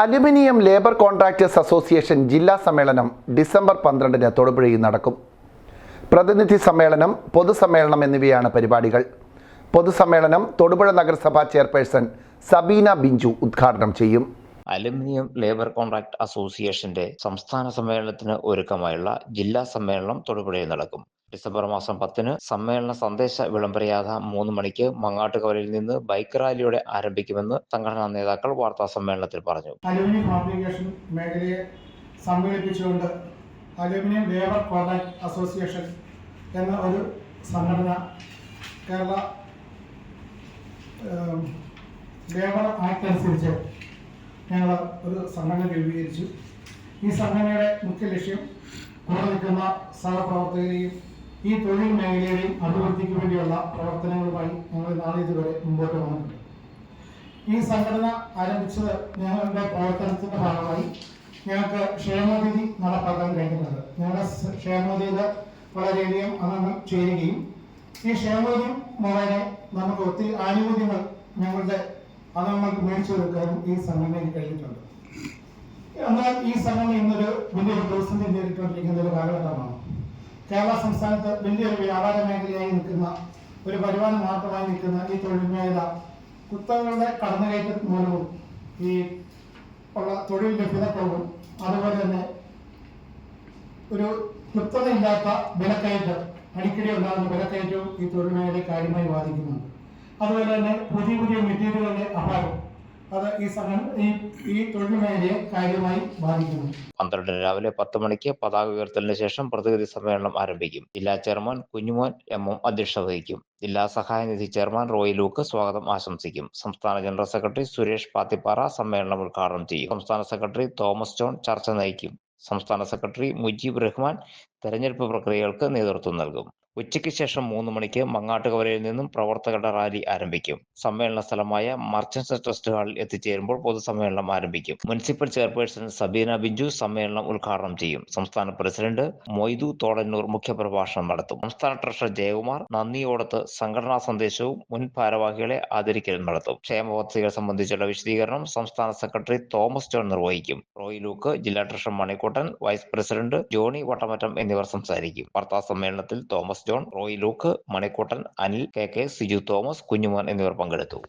Aluminium labour contractors association ജില്ലാ സമ്മേളനം December പന്ത്രണ്ടിന് തൊടുപുഴയിൽ നടക്കും. പ്രതിനിധി സമ്മേളനം പൊതുസമ്മേളനം എന്നിവയാണ് പരിപാടികൾ. പൊതുസമ്മേളനം തൊടുപുഴ നഗരസഭാ ചെയർപേഴ്സൺ സബീന ബിഞ്ചു ഉദ്ഘാടനം ചെയ്യും. അലുമിനിയം ലേബർ കോൺട്രാക്ട് അസോസിയേഷന്റെ സംസ്ഥാന സമ്മേളനത്തിന് ഒരുക്കമായുള്ള ജില്ലാ സമ്മേളനം തൊടുപുഴയിൽ നടക്കും. ഡിസംബർ മാസം പത്തിന് സമ്മേളന സന്ദേശ വിളംബരയാഥ മൂന്ന് മണിക്ക് മങ്ങാട്ടുകവലയിൽ നിന്ന് ബൈക്ക് റാലിയോടെ ആരംഭിക്കുമെന്ന് സംഘടനാ നേതാക്കൾ വാർത്താ സമ്മേളനത്തിൽ പറഞ്ഞു. അലുമിനിയം ഫാബ്രിക്കേഷൻ മേഖലയെ സമ്മേളിപ്പിച്ചുകൊണ്ട് അലുമിനിയം ലേബർ കോൺട്രാക്ട് അസോസിയേഷൻ എന്ന ഒരു സംഘടന കേരള ലേബർ ആക്ട് അനുസരിച്ച് ഞങ്ങൾ ഒരു സംഘടന രൂപീകരിച്ചു. ഈ സംഘടനയുടെ മുഖ്യ ലക്ഷ്യം കൂടെ നിൽക്കുന്ന സഹപ്രവർത്തകരെയും ഈ തൊഴിൽ മേഖലയുടെയും അഭിവൃദ്ധിക്ക് വേണ്ടിയുള്ള പ്രവർത്തനങ്ങളുമായി ഞങ്ങൾ നാളെ ഇതുവരെ മുമ്പോട്ട് വന്നിട്ടുണ്ട്. ഈ സംഘടന ആരംഭിച്ചത് ഞങ്ങളുടെ പ്രവർത്തനത്തിന്റെ ഭാഗമായി ഞങ്ങൾക്ക് ക്ഷേമനിധി നടപ്പാക്കാൻ കഴിയുന്നത് ഞങ്ങളുടെ ക്ഷേമനിധിയിൽ വളരെയധികം അംഗങ്ങൾ ചേരുകയും ഈ ക്ഷേമനിധി മുഖേന നമുക്ക് ഒത്തിരി ആനുകൂല്യങ്ങൾ ഞങ്ങളുടെ അംഗങ്ങൾക്ക് മേടിച്ചു കൊടുക്കാനും ഈ സംഘടനയ്ക്ക് കഴിഞ്ഞിട്ടുണ്ട്. എന്നാൽ ഈ സംഘടന ഇന്നൊരു വലിയൊരു പ്രതിസന്ധി നേരിട്ടുകൊണ്ടിരിക്കുന്ന ഒരു കാലഘട്ടമാണ്. കേരള സംസ്ഥാനത്ത് വലിയൊരു വ്യാപാര മേഖലയായി നിൽക്കുന്ന ഒരു വരുമാന മാർഗമായി നിൽക്കുന്ന ഈ തൊഴിൽ മേഖല കുത്തകളുടെ കടന്നുകയറ്റം മൂലവും ഈ ഉള്ള തൊഴിൽ ലഭ്യതക്കുറവും അതുപോലെ തന്നെ ഒരു കൃത്യതയില്ലാത്ത വിലക്കയറ്റം അടിക്കടി ഉണ്ടാകുന്ന വിലക്കയറ്റവും ഈ തൊഴിൽ മേഖലയെ കാര്യമായി ബാധിക്കുന്നുണ്ട്. അതുപോലെ തന്നെ പുതിയ പുതിയ മെറ്റീരിയലുകളുടെ അഭാവം. അത് ഈ സംഘടന ഈ ഈ തൊഴിൽ മേഖലയെ കാര്യമായി ബാധിക്കുന്നു. പന്ത്രണ്ടിന് രാവിലെ പത്ത് മണിക്ക് പതാക ഉയർത്തലിന് ശേഷം പ്രതിനിധി സമ്മേളനം ആരംഭിക്കും. ജില്ലാ ചെയർമാൻ കുഞ്ഞുമോൻ എം എം അധ്യക്ഷത വഹിക്കും. ജില്ലാ സഹായ നിധി ചെയർമാൻ റോയ് ലൂക്ക് സ്വാഗതം ആശംസിക്കും. സംസ്ഥാന ജനറൽ സെക്രട്ടറി സുരേഷ് പാത്തിപ്പാറ സമ്മേളനം ഉദ്ഘാടനം ചെയ്യും. സംസ്ഥാന സെക്രട്ടറി തോമസ് ജോൺ ചർച്ച നയിക്കും. സംസ്ഥാന സെക്രട്ടറി മുജീബ് റഹ്മാൻ തെരഞ്ഞെടുപ്പ് പ്രക്രിയകൾക്ക് നേതൃത്വം നൽകും. ഉച്ചയ്ക്ക് ശേഷം മൂന്ന് മണിക്ക് മങ്ങാട്ടുകവലയിൽ നിന്നും പ്രവർത്തകരുടെ റാലി ആരംഭിക്കും. സമ്മേളന സ്ഥലമായ മർച്ചൻസ് ട്രസ്റ്റ് ഹാളിൽ എത്തിച്ചേരുമ്പോൾ പൊതുസമ്മേളനം ആരംഭിക്കും. മുനിസിപ്പൽ ചെയർപേഴ്സൺ സബീന ബിഞ്ചു സമ്മേളനം ഉദ്ഘാടനം ചെയ്യും. സംസ്ഥാന പ്രസിഡന്റ് മൊയ്തു തോടന്നൂർ മുഖ്യപ്രഭാഷണം നടത്തും. സംസ്ഥാന ട്രഷറർ ജയകുമാർ നന്ദിയോടത്ത് സംഘടനാ സന്ദേശവും മുൻ ഭാരവാഹികളെ ആദരിക്കലും നടത്തും. ക്ഷേമ പദ്ധതികൾ സംബന്ധിച്ചുള്ള വിശദീകരണം സംസ്ഥാന സെക്രട്ടറി തോമസ് ജോൺ നിർവഹിക്കും. റോയ് ലൂക്ക് ജില്ലാ treasurer Manikkuttan vice president Johny Vattamattam എന്നിവർ സംസാരിക്കും. വാർത്താ സമ്മേളനത്തിൽ തോമസ് ജോൺ റോയ് ലൂക്ക് മണിക്കൂട്ടൻ അനിൽ കെ കെ സിജു തോമസ് കുഞ്ഞുമോൻ എന്നിവർ പങ്കെടുത്തു.